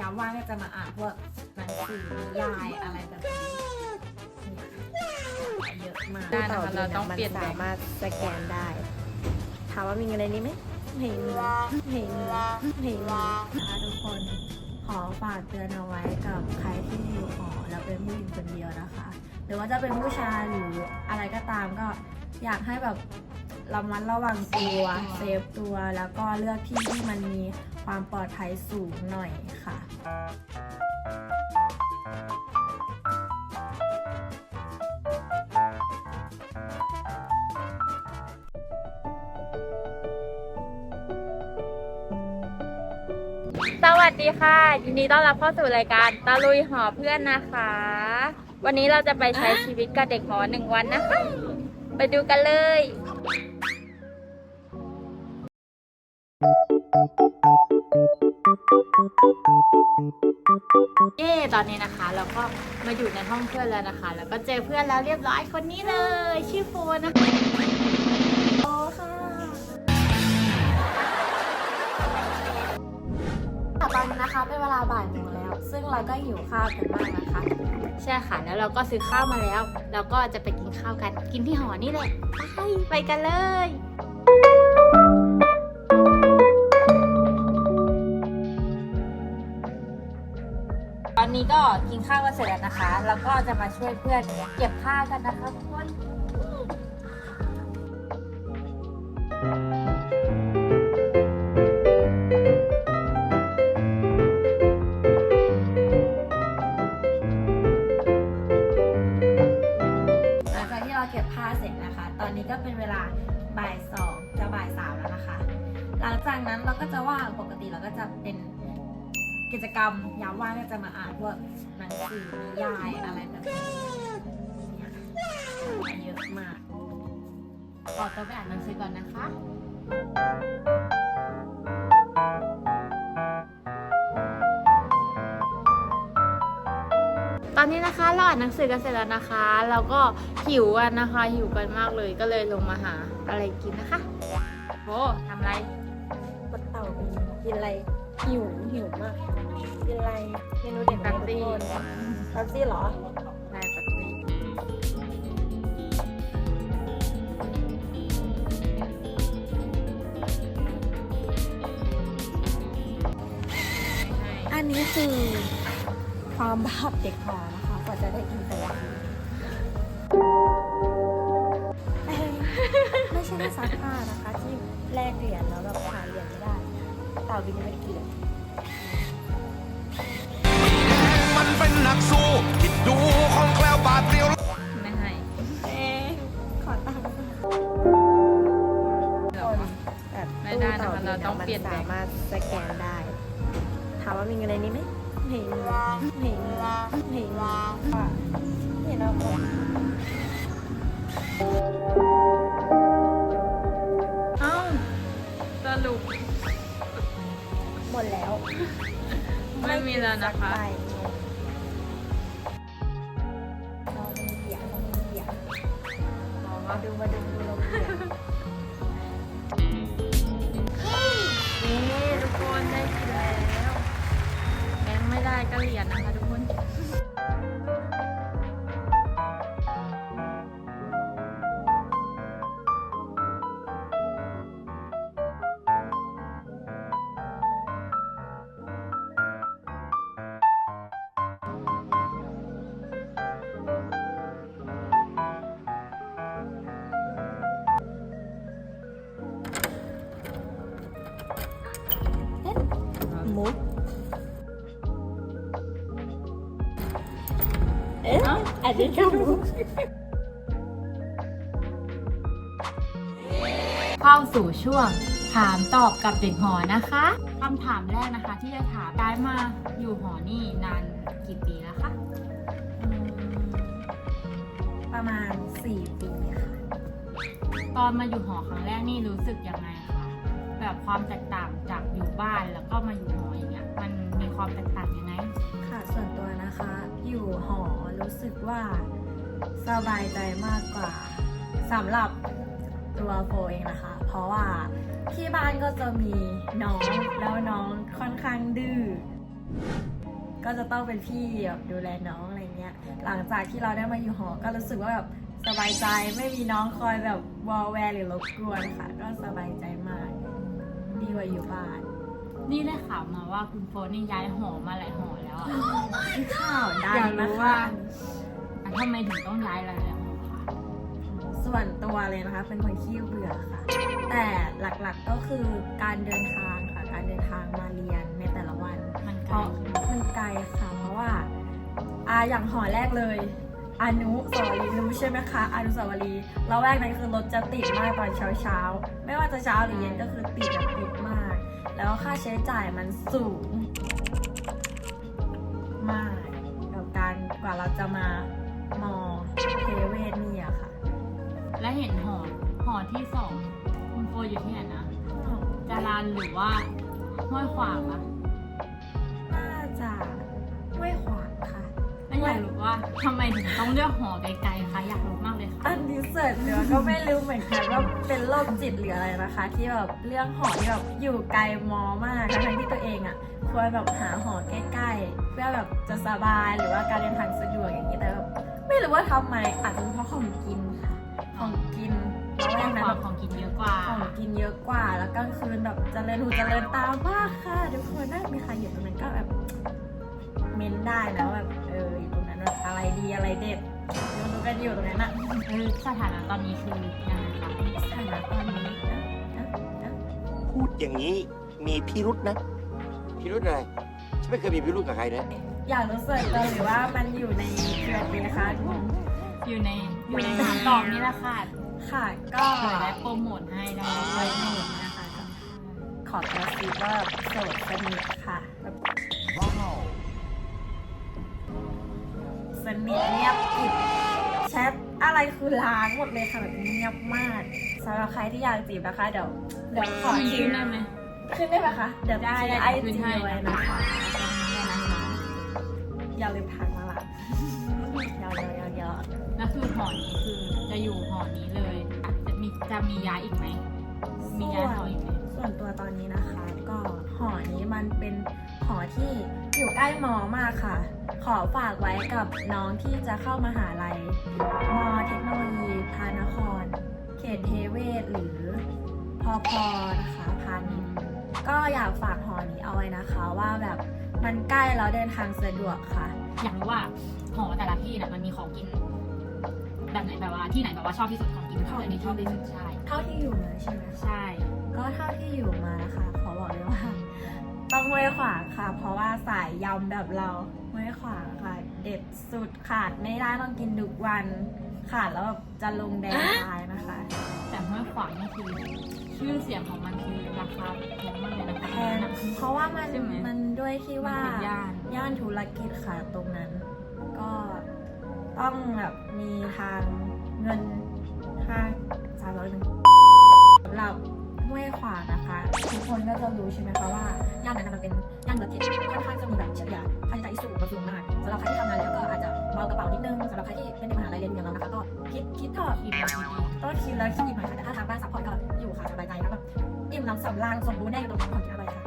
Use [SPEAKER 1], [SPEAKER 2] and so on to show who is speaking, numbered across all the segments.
[SPEAKER 1] ยามว่างก็จะมาอ่านพวกหนังสือนิยายอะไรแบบนี้เยอะมาก
[SPEAKER 2] ได้นะคะเราต้องเปลี่ยน
[SPEAKER 3] มั
[SPEAKER 2] แบ
[SPEAKER 3] สา
[SPEAKER 2] บ
[SPEAKER 3] มารถสแกนได้ ถามว่ามีเงินในนี้ไหมเห็นเห็นเห็น
[SPEAKER 1] นะคะทุกคนขอฝากเตือนเอาไว้กับใครที่อยู่หอแล้วเป็นผู้หญิงคนเดียวนะคะ หรือว่าจะเป็นผู้ชายหรืออะไรก็ตามก็อยากให้แบบระมัดระวังตัวเซฟตัวแล้วก็เลือกที่ที่มันมี ความปลอดภัยสูงหน่อยค่ะ
[SPEAKER 2] สวัสดีค่ะ ยินดีต้อนรับเข้าสู่รายการตะลุยหอเพื่อนนะคะ วันนี้เราจะไปใช้ชีวิตกับเด็กหอหนึ่งวันนะคะ ไปดูกันเลย เย้ตอนนี้นะคะ เราก็มาอยู่ในห้องเพื่อนแล้วนะคะ แล้วก็เจอเพื่อนแล้วเรียบร้อยคนนี้เลย ชื่อโฟนนะคะ
[SPEAKER 1] โอ้ค่ะตอนนี้นะคะเป็นเวลาบ่ายโมงแล้ว ซึ่งเราก็หิวข้าวกันมากนะคะ
[SPEAKER 2] ใช่ค่ะ แล้วเราก็ซื้อข้าวมาแล้ว เราก็จะไปกินข้าวกัน กินที่หอนี่แหละ ไปไปกันเลย นี้ก็กินข้าวกันเสร็จแล้วนะคะ แล้วก็จะมาช่วยเพื่อนเก็บผ้ากันนะคะทุกคน
[SPEAKER 1] หลังจากที่เราเก็บผ้าเสร็จนะคะ ตอนนี้ก็เป็นเวลาบ่ายสองจะบ่ายสามแล้วนะคะ หลังจากนั้นเราก็จะว่างปกติเราก็จะเป็น กิจกรรมยามว่างก็จะมาอ่านพวกหนังสือนิยายอะไรแบบนี้เยอะมาก
[SPEAKER 2] ขอตัวไปอ่านหนังสือก่อนนะคะ ตอนนี้นะคะเราอ่านหนังสือกันเสร็จแล้วนะคะเราก็หิวกันนะคะหิวกันมากเลยก็เลยลงมาหาอะไรกินนะคะโอ้ทำไร
[SPEAKER 3] กดเต่ากินอะไรหิวหิวมาก กินอะไรเมนูเด็ด
[SPEAKER 2] ของ
[SPEAKER 3] ทุกคนแป๊บซี่เหรอ
[SPEAKER 2] ได้ปกติ
[SPEAKER 3] อันนี้คือความบาปเด็กหอนะคะ ตู้เราต้
[SPEAKER 4] องบิเป
[SPEAKER 2] ลี่ยนแบ
[SPEAKER 3] มั
[SPEAKER 2] งค์
[SPEAKER 3] สามารถสแกนได้ ถามว่ามีเงินในนี้ไหมเห็นเห็นเห็นค่ะเห็นเอาหมด
[SPEAKER 2] เอ้าสรุป
[SPEAKER 3] หมดแล้ว
[SPEAKER 2] ไม่มีแล้วนะคะ
[SPEAKER 3] ไปเรามีเหรียญเรามีเหรียญมาดูมาดูดูเรามีเหรียญ
[SPEAKER 2] รียนนะคะทุกะ
[SPEAKER 3] อันนี้ก็มุก
[SPEAKER 2] เข้าสู่ช่วงถามตอบกับเด็กหอนะคะคำถามแรกนะคะ ที่จะถามได้มาอยู่หอนี่นานกี่ปีแล้วคะ
[SPEAKER 1] อืมประมาณ 4 ปีค่ะ
[SPEAKER 2] ตอนมาอยู่หอครั้งแรกนี่รู้สึกยังไงคะแบบความแตกต่างจากอยู่บ้านแล้วก็มาอยู่หออย่างเงี้ยมันมี ความแตกต่างยังไง
[SPEAKER 1] ค่ะส่วนตัวนะคะ อยู่หอรู้สึกว่าสบายใจมากกว่าสำหรับตัวโฟเองนะคะ เพราะว่าที่บ้านก็จะมีน้องแล้วน้องค่อนข้างดื้อก็จะต้องเป็นพี่แบบดูแลน้องอะไรเงี้ย หลังจากที่เราได้มาอยู่หอ ก็รู้สึกว่าแบบสบายใจไม่มีน้องคอยแบบวอลแวร์หรือรบกวนค่ะ ก็สบายใจมาก ดีกว่าอยู่บ้าน
[SPEAKER 2] นี่ได้ข่าวมาว่าคุณโฟนนี่ย้ายหอมาหลายหอแล้วอะ
[SPEAKER 1] ข่าวดั
[SPEAKER 2] อยางก
[SPEAKER 1] นะ
[SPEAKER 2] รู้
[SPEAKER 1] คะ
[SPEAKER 2] ว่าอะทำไมถึงต้องย้ายหลายหอคะ
[SPEAKER 1] ส่วนตัวเลยนะคะ เป็นคนขี้เบื่อค่ะ แต่หลักๆก็คือการเดินทางค่ะ การเดินทางมาเรียนในแต่ละวัน
[SPEAKER 2] มัน
[SPEAKER 1] เพ
[SPEAKER 2] ไกล
[SPEAKER 1] ราะมันไกลค่ะ เพราะว่าอ่าอย่างหอแรกเลย อนุสาวรีย์รู้ใช่ไหมคะอนุสาวรีย์เราแรกนั้นคือรถจะติดมากตอนเช้าเช้าๆไม่ว่าจะเช้าหรือเย็นก็คือติดแบบติดมาก แล้วค่าใช้จ่ายมันสูง มากกับการกว่าเราจะมามอเทเวศนี่อะค่ะ
[SPEAKER 2] และเห็นหอหอที่สองคุณโฟอยู่ที่ไหนนะจารันหรือว่าห้วยขวางอะ
[SPEAKER 1] น่าจะห้วยขวาง ค่ะ
[SPEAKER 2] แล้วอยากรู้ว่าทำไมถึงต้องเลือกหอไกลๆคะอยากรู้มากเลยค่ะ
[SPEAKER 1] อันนี้เสิร์ชเดี๋ยวก็ไม่รู้เหมือนกันว่าเป็นโรคจิตหรืออะไรนะคะ ที่แบบเรื่องหอที่แบบอยู่ไกลมอมากทั้งๆที่ตัวเองอะควรแบบหาหอใกล้ๆ เพื่อแบบจะสบายหรือว่าการเดินทางสะดวกอย่างนี้แต่แบบไม่รู้ว่าทำไมอาจจะเป็นเพราะของกินค่ะของกินเราแรกนะ
[SPEAKER 2] ค
[SPEAKER 1] แบ
[SPEAKER 2] วาม
[SPEAKER 1] บ
[SPEAKER 2] ของกินเยอะกว่า
[SPEAKER 1] ของกินเยอะกว่า แล้วกลางคืนแบบเจริญหูเจริญตามากค่ะทุกคนน่ามีใครอยู่ตรงนั้นก็แบบ เม้นได้นะว่าแบบเอออยู่ตรงนั้นแบบอะไรดีอะไรเด็ดรู้ๆกันอยู่ตรงนั้นอะ
[SPEAKER 2] เออสถานะตอนนี้คือยังไงคะ
[SPEAKER 1] สถานะตอนนี้นะนะนะ
[SPEAKER 5] พูดอย่างนี้มีพิรุษนะ พิรุษอะไรฉันไม่เคยมีพิรุษกับใครนะ
[SPEAKER 1] อยากรู้สึกเลยหรือว่ามันอยู่ในเครือดีคะ
[SPEAKER 2] อยู่ในอยู่ในถามตอบนี่แหละค่ะ
[SPEAKER 1] ค่ะก็
[SPEAKER 2] เผื่อได้โปรโมทให้ได้
[SPEAKER 1] ไว้หนึ่งนะคะก็ขอกระซิบว่าโสดสนิทค่ะ แบบสนิทเงียบกริบแชทอะไรคือล้างหมดเลยค่ะแบบเงียบมากสำหรับใครที่อยากจีบนะคะเดี๋ยวเดี๋ยวขอ
[SPEAKER 2] ขึ้น
[SPEAKER 1] คิว
[SPEAKER 2] ได้ไหม
[SPEAKER 1] ขึ้นได้ไหมคะเดี๋ยว
[SPEAKER 2] ได้
[SPEAKER 1] ทิ้ง
[SPEAKER 2] ได้
[SPEAKER 1] ไอ
[SPEAKER 2] ขึ้น
[SPEAKER 1] จี
[SPEAKER 2] ให้
[SPEAKER 1] ไว้
[SPEAKER 2] นะ
[SPEAKER 1] นะคะ
[SPEAKER 2] ได้นะคะ
[SPEAKER 1] อย่าลืมทักมาละยาวยาวยาว
[SPEAKER 2] แล้วคือหอนี้คือจะอยู่หอนี้เลยอะจะมีจะมีย้ายอีกไหมมีย้ายหออีกไหม
[SPEAKER 1] ส่วนตัวตอนนี้นะคะ ก็หอนี้มันเป็นหอที่อยู่ใกล้มอมากค่ะ ขอฝากไว้กับน้องที่จะเข้ามหาลัยมอเทคโนโลยีพานคร เขตเทเวศหรือพอพอนะคะพาณิชย์ก็อยากฝากหอนี้เอาไว้นะคะ ว่าแบบมันใกล้แล้วเดินทางสะดวกค่ะ
[SPEAKER 2] อยากรู้ว่าหอแต่ละที่น่ะมันมีของกินแบบไหนแบบว่าที่ไหนแบบว่าชอบที่สุดของกินของอันนี้ชอบที่สุดใช่
[SPEAKER 1] เท่าที่อยู่มาใช่ไหมคะ
[SPEAKER 2] ใช่
[SPEAKER 1] ก็เท่าที่อยู่มานะคะขอบอกเลยว่า ต้องห้วยขวางค่ะ เพราะว่าสายยำแบบเราห้วยขวางค่ะ เด็ดสุดขาดไม่ได้ต้องกินทุกวัน ขาดแล้วแบบจะลงแดงตายนะคะ
[SPEAKER 2] แต่ห้วยขวางนี่คือชื่อเสียงของมันคือราคาแพงมากเลยนะคะ
[SPEAKER 1] แพงเพราะว่ามัน
[SPEAKER 2] ใช่ไหม
[SPEAKER 1] มันด้วยที่ว่า
[SPEAKER 2] มันเป็นย่าน
[SPEAKER 1] ย่านธุรกิจค่ะตรงนั้น ก็ต้องแบบมีทางเงินทางสามร้อยหนึ่งสำหรับ ห้วยขวางนะคะ ทุกคนก็จะรู้ใช่ไหมคะว่าย่านนั้นนะมันเป็นย่านธุรกิจค่อนข้างจะมีแบบเฉลี่ยค่าใช้จ่ายที่สูงกับสูงมากสำหรับใครที่ทำงานแล้วก็อาจจะเบากระเป๋านิดนึงสำหรับใครที่เป็นเด็กมหาลัยเรียนอย่างเรานะคะก็คิดคิดเถอะ
[SPEAKER 2] คิดดีดี
[SPEAKER 1] ต้องคิดแล้วคิดอีกหน่อยค่ะแต่ถ้าทางบ้านซัพพอร์ตก็อยู่ค่ะสบายใจนะแบบอิ่มน้ำสำราญสมบูรณ์แน่ตรงนี้ของกินอะไรค่ะ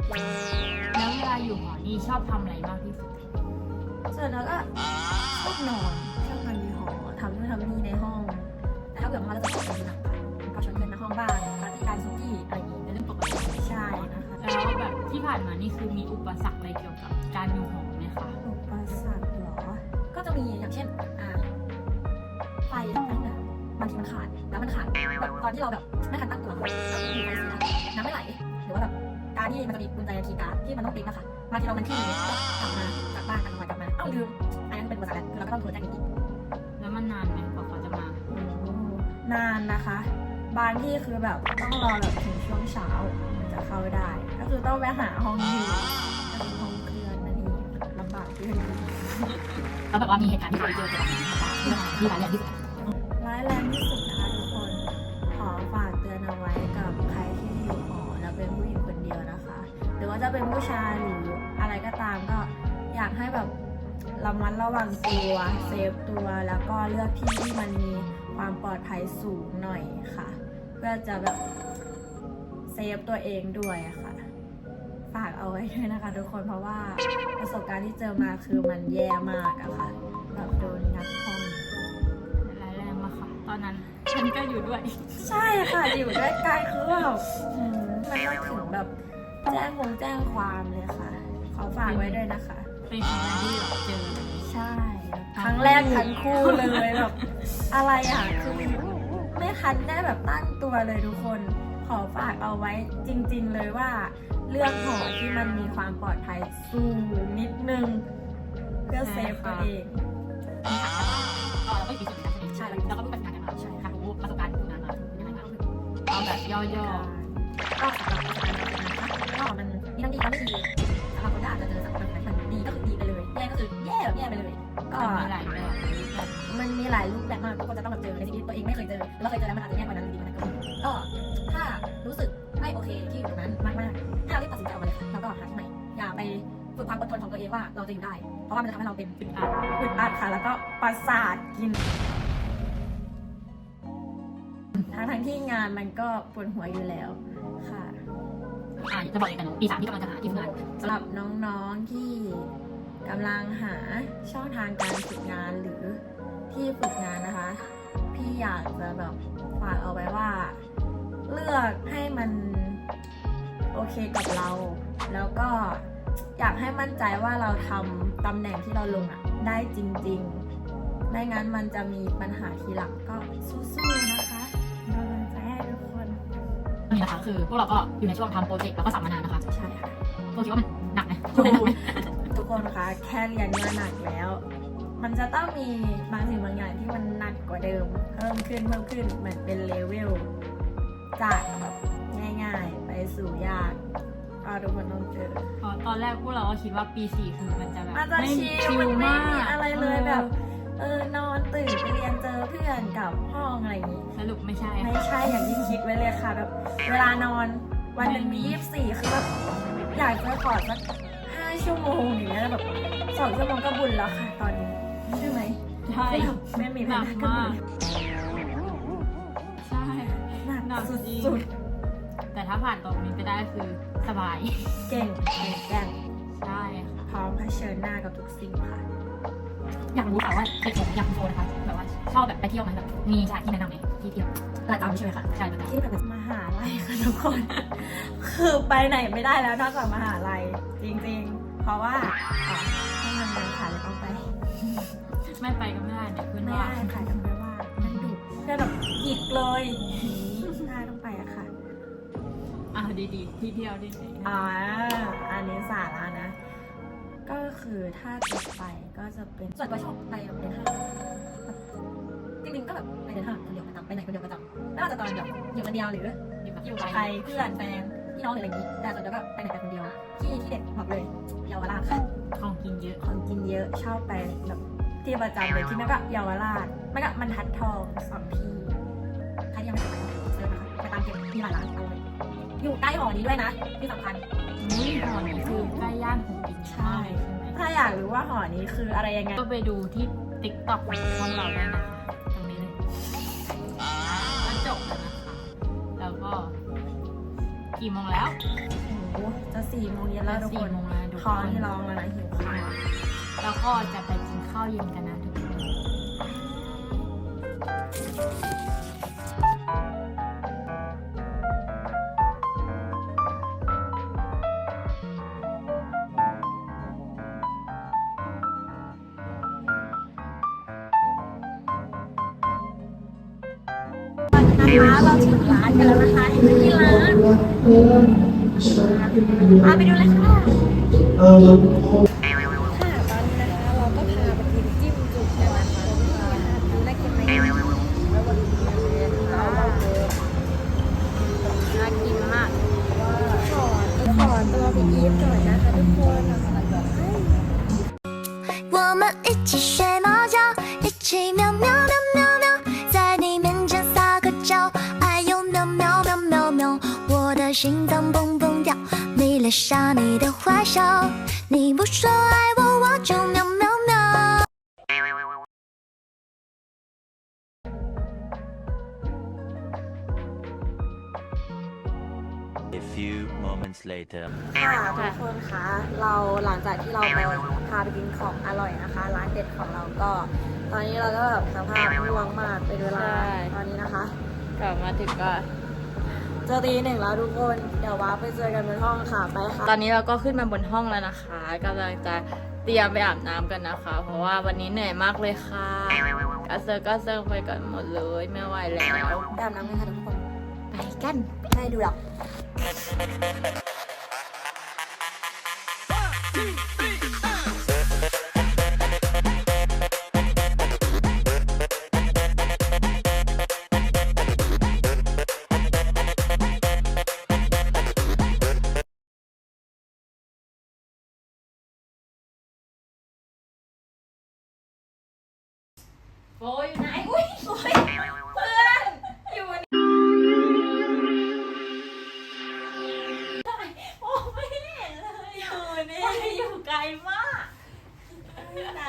[SPEAKER 2] แล้วเวลาอยู่หอนี่ชอบทำอะไรมากที่สุด
[SPEAKER 1] ส่วนแล้วก็ชอบนอนชอบนอนในหอทำนู่นทำนี่ในห้องแต่ถ้าเกิดมาเราจะชอบดูหนัง บ้างปาร์ตี้การสุกี้อะไรอย่างนี้
[SPEAKER 2] เป็นเรื่องปกติ
[SPEAKER 1] ใช่นะคะ
[SPEAKER 2] แล้วแบบที่ผ่านมานี่คือมีอุปสรรคอะไรเกี่ยวกับการอยู่หอไหมคะ
[SPEAKER 1] อุปสรรคเหรอ ก็จะมีอย่างเช่นอ่าไฟไฟเนี่ยบางทีมันขาดแล้วมันขาดแบบตอนที่เราแบบไม่ทันตั้งตัวแบบมีไฟเสียน้ำไม่ไหลหรือว่าแบบการที่มันจะมีกุญแจคีย์การ์ดที่มันต้องติ๊กนะคะบางทีเรามันที่ก็กลับมาจากบ้านกลับมากลับมาเอ้าลืมอันนั้นเป็นอุปสรรคแหละคือเราก็ต้องโทรแจ้งนิติ
[SPEAKER 2] แล้วมันนานไหมกว่าเขาจะมา
[SPEAKER 1] นานนะคะ บางที่คือแบบต้องรอแบบถึงช่วงเช้าถึงจะเข้าได้ ก็คือต้องไปหาห้องอยู่ก็คือห้องเคลื่อนนั่นเองลำบากที่สุด
[SPEAKER 2] แล้วแบบว่ามีเหตุการณ์ที่เคยเจอเกี่ยวกับนี้ไหมคะเรื่องที่ร้ายแรงที่สุด
[SPEAKER 1] ร้ายแรงที่สุดนะคะทุกคน ขอฝากเตือนเอาไว้กับใครที่อยู่หอแล้วเป็นผู้หญิงคนเดียวนะคะ หรือว่าจะเป็นผู้ชายหรืออะไรก็ตามก็อยากให้แบบระมัดระวังตัวเซฟตัวแล้วก็เลือกที่ที่มันมีความปลอดภัยสูงหน่อยค่ะ เพื่อจะแบบเซฟตัวเองด้วยค่ะ ฝากเอาไว้ด้วยนะคะทุกคนเพราะว่าประสบการณ์ที่เจอมาคือมันแย่มากอะค่ะแบบโดนงัดห้อง
[SPEAKER 2] ร้ายแรงมากค่ะ ตอนนั้นฉันก็อยู่ด้วย
[SPEAKER 1] ใช่ค่ะ อยู่ใกล้ๆคือแบบอืมมันต้องถึงแบบแจ้งคงแจ้งความเลยค่ะ ขอฝากไว้ด้วยนะคะ
[SPEAKER 2] เป็นครั้งแรกที่แบบเจอ
[SPEAKER 1] ใช่ ครั้งแรกทั้งคู่เลยแบบอะไรอะคือ ไม่ทันได้แบบตั้งตัวเลยทุกคน ขอฝากเอาไว้จริงๆเลยว่าเรื่องหอที่มันมีความปลอดภัยสูงนิดนึง เพื่อเซฟตัวเอง
[SPEAKER 2] ก็เราก็อยู่ปีสุดนะใช่แล้วก็รู้ประสบการณ์กันมาใช่ค่ะรู้ประสบการณ์ทำงานมายังไงบ้างเอาแบบย่อ
[SPEAKER 1] ก็สำหรับประสบการณ์เรานะคะก็มันมีทั้งดีทั้งไม่ดี คือแย่แบบแย่ไปเลย
[SPEAKER 2] ๆ
[SPEAKER 1] ก็
[SPEAKER 2] ก็มีหลายแบบ
[SPEAKER 1] มันมีหลายรูปแบบมากทุกคนจะต้องแบบเจอในชีวิตตัวเองไม่เคยเจอแล้วเคยเจอแล้วมันอาจจะแย่กว่านั้นหรือดีกว่านั้นก็มีก็ถ้ารู้สึกไม่โอเคที่อยู่ตรงนั้นมากๆให้เรารีบตัดสินใจออกมาเลยค่ะแล้วก็หาที่ใหม่อย่าไปฝึกความอดทนของตัวเองว่าเราจะอยู่ได้ เพราะว่ามันจะทำให้เราเป็น
[SPEAKER 2] อึดอัด
[SPEAKER 1] อึดอัดค่ะ แล้วก็ประสาทกินทั้งทั้งๆที่งานมันก็ปวดหัวอยู่แล้วค่ะ
[SPEAKER 2] อ่าจะบอกอีกกันปีสามที่กำลังจะหาที่ทำงาน
[SPEAKER 1] สำหรับน้องๆที่ กำลังหาช่องทางการฝึกงานหรือที่ฝึกงานนะคะ พี่อยากจะแบบฝากเอาไว้ว่า เลือกให้มันโอเคกับเรา แล้วก็อยากให้มั่นใจว่าเราทำตำแหน่งที่เราลงอะได้จริง ๆ ไม่งั้นมันจะมีปัญหาทีหลังก็สู้ๆนะคะเป็นกำลังใจให้ทุกคน
[SPEAKER 2] นี่นะคะคือพวกเราก็อยู่ในช่วงทำโปรเจกต์แล้วก็สัมมนานนะคะ
[SPEAKER 1] ใช่ค่ะ
[SPEAKER 2] พวกคิดว่ามันหนักไหม
[SPEAKER 1] ทุก คนคะแค่เรียนก็หนักแล้ว มันจะต้องมีบางสิ่งบางอย่างที่มันหนักกว่าเดิม เพิ่มขึ้นเพิ่มขึ้นเหมือนเป็นเลเวลจากแบบง่ายๆ ไปสู่ยากก็ทุกคนต้องเจอ
[SPEAKER 2] อ๋อตอนแรกพวกเราก็คิดว่าปีสี่คือมันจะแบบ
[SPEAKER 1] มันจะ
[SPEAKER 2] ไม่
[SPEAKER 1] ชิลมันไม่มีา
[SPEAKER 2] ก
[SPEAKER 1] อะไรเลยแบบเออนอนตื่นไปเรียนเจอเพื่อนกลับห้องอะไรอย่างนี้
[SPEAKER 2] สรุปไม่ใช่
[SPEAKER 1] ไม่ใช่อย่างที่คิดไว้เลยค่ะแบบเวลานอนวันหนึ่งมียี่สิบสี่คือแบบอยากจะขอสักห้า ชั่วโมงอย่างเงี้ยแล้วแบบสองชั่วโมงก็บุญแล้วค่ะตอนนี้ใช่ไหม
[SPEAKER 2] ใช่
[SPEAKER 1] ไม่มี
[SPEAKER 2] หนัก
[SPEAKER 1] ก็
[SPEAKER 2] มาก
[SPEAKER 1] บุญ
[SPEAKER 2] ใช่
[SPEAKER 1] หนัก
[SPEAKER 2] หนัก
[SPEAKER 1] สุ
[SPEAKER 2] จริง
[SPEAKER 1] ด
[SPEAKER 2] แต่ถ้าผ่านตรงนี้ไปได้คือสบาย
[SPEAKER 1] ๆเก่งเก่งแกร่ง
[SPEAKER 2] ใช่ค่ะ
[SPEAKER 1] พร้อมเผชิญหน้ากับทุกสิ่งค่ะ
[SPEAKER 2] อยากรู้ค่ะว่าเด็กผมอยากคุณโฟนะคะแบบว่าชอบแบบไปเที่ยวไหมแบบมีสถานที่แนะนำไหมที่เที่ยว
[SPEAKER 1] ประจำใช่ไหมคะ
[SPEAKER 2] ใช่ประจำ
[SPEAKER 1] ที่แบบมหาลัยค่ะทุกคน คือไปไหนไม่ได้แล้วนอกจากมหาลัยจริงๆ เพราะว่าอ๋อต้องทำงานค่ะเลยต้องไป
[SPEAKER 2] ไม่ไปก็ไม่ได้เนี่ยเพื่อน
[SPEAKER 1] ไม่
[SPEAKER 2] ว่า
[SPEAKER 1] ได้ค่ะจำได้ว่ามันดุเพื่อนแบบหยิกเลยได้ต้องไปอะค่ะ
[SPEAKER 2] อะดีๆ ที่เที่ยวดีๆ
[SPEAKER 1] อ่าอันนี้สาระนะ ก็คือถ้าจะไปก็จะเป็นส่วนตัวชอบไปแบบเดินห้างจริงๆก็แบบไปเดินห้างคนเดียวประจำไปไหนคนเดียวประจำไม่ว่าจะตอนแบบอยู่คนเดียวหรือ
[SPEAKER 2] อยู่กับ
[SPEAKER 1] อยู่
[SPEAKER 2] ใค
[SPEAKER 1] กับ
[SPEAKER 2] ร
[SPEAKER 1] ใครเพื่อนแฟน พี่น้องหรืออะไรอย่างนี้ แต่ส่วนตัวก็ไปไหนไปคนเดียว ที่ที่เด็ดบอกเลยเยาวราชค่ะ
[SPEAKER 2] ของกินเยอะ
[SPEAKER 1] ของกินเยอะชอบไปแบบที่ประจำเลยที่นั่นก็เยาวราชไม่ก็มันทัดทองสองที่ใครที่ยังไม่เคยไปเซิร์ชนะคะไปตามเก็บมีหลายร้านอร่อยอยู่ใกล้หอนี้ด้วยนะที่สำคัญ
[SPEAKER 2] นี่หอนี้คือใกล้ย่านของกิน
[SPEAKER 1] ใช่
[SPEAKER 2] ใช่ไหม
[SPEAKER 1] ถ้าอยากรู้ว่าหอนี้คืออะไรยังไง
[SPEAKER 2] ก็ไปดูที่ติ๊กต็อกของเราได้นะคะตรงนี้เลยก็จบแล้วนะคะแล้วก็ กี่โมงแล้ว
[SPEAKER 1] โอ้โหจะสี่โมงเย็นแล้วทุก
[SPEAKER 2] สี่
[SPEAKER 1] คน
[SPEAKER 2] โมงแล้วทุก
[SPEAKER 1] ค
[SPEAKER 2] ค
[SPEAKER 1] อนที่ร้องแล้วนะหิวข้าว
[SPEAKER 2] แล้วก็จะไปกินข้าวเย็นกันนะทุกคน
[SPEAKER 1] นะคะเราถึงร้านกันแล้วนะคะเห็นไหมที่ร้านพาไปดูเลยค่ะค่ะตอนนี้นะคะเราก็พาไปกินจิ้มจุ่มกันนะคะดูน่ากินไหมน่ากินมากขอขอตัวไปอีฟก่อนนะคะทุกคน
[SPEAKER 6] 迷恋上你的坏笑，你不说爱我，我就喵喵喵。
[SPEAKER 7] A few moments later.
[SPEAKER 1] ค่ะทุกคนคะเราหลังจากที่เราไปพาไปกินของอร่อยนะคะ ร้านเด็ดของเราก็ ตอนนี้เราก็แบบสภาพง่วงมากเป็นเวลา
[SPEAKER 2] ใช่
[SPEAKER 1] ตอนนี้นะคะ
[SPEAKER 2] กลับมาถึงก็
[SPEAKER 1] เ จอตีหนึ่งแล้วทุกคน เดี๋ยวว้าไปเจอกันบนห้องค่ะไปค่ะ
[SPEAKER 2] ตอนนี้เราก็ขึ้นมาบนห้องแล้วนะคะกำลังจะเตรียมไปอาบน้ำกันนะคะ เพราะว่าวันนี้เหนื่อยมากเลยค่ะกระเซอร์ก็เซิร์ไปกันหมดเลยไม่ไหวแล้ว
[SPEAKER 1] แบบน้ำกันค่ะทุกคน
[SPEAKER 2] ไปกัน
[SPEAKER 1] ให้ดูหรอก
[SPEAKER 2] ไห
[SPEAKER 1] น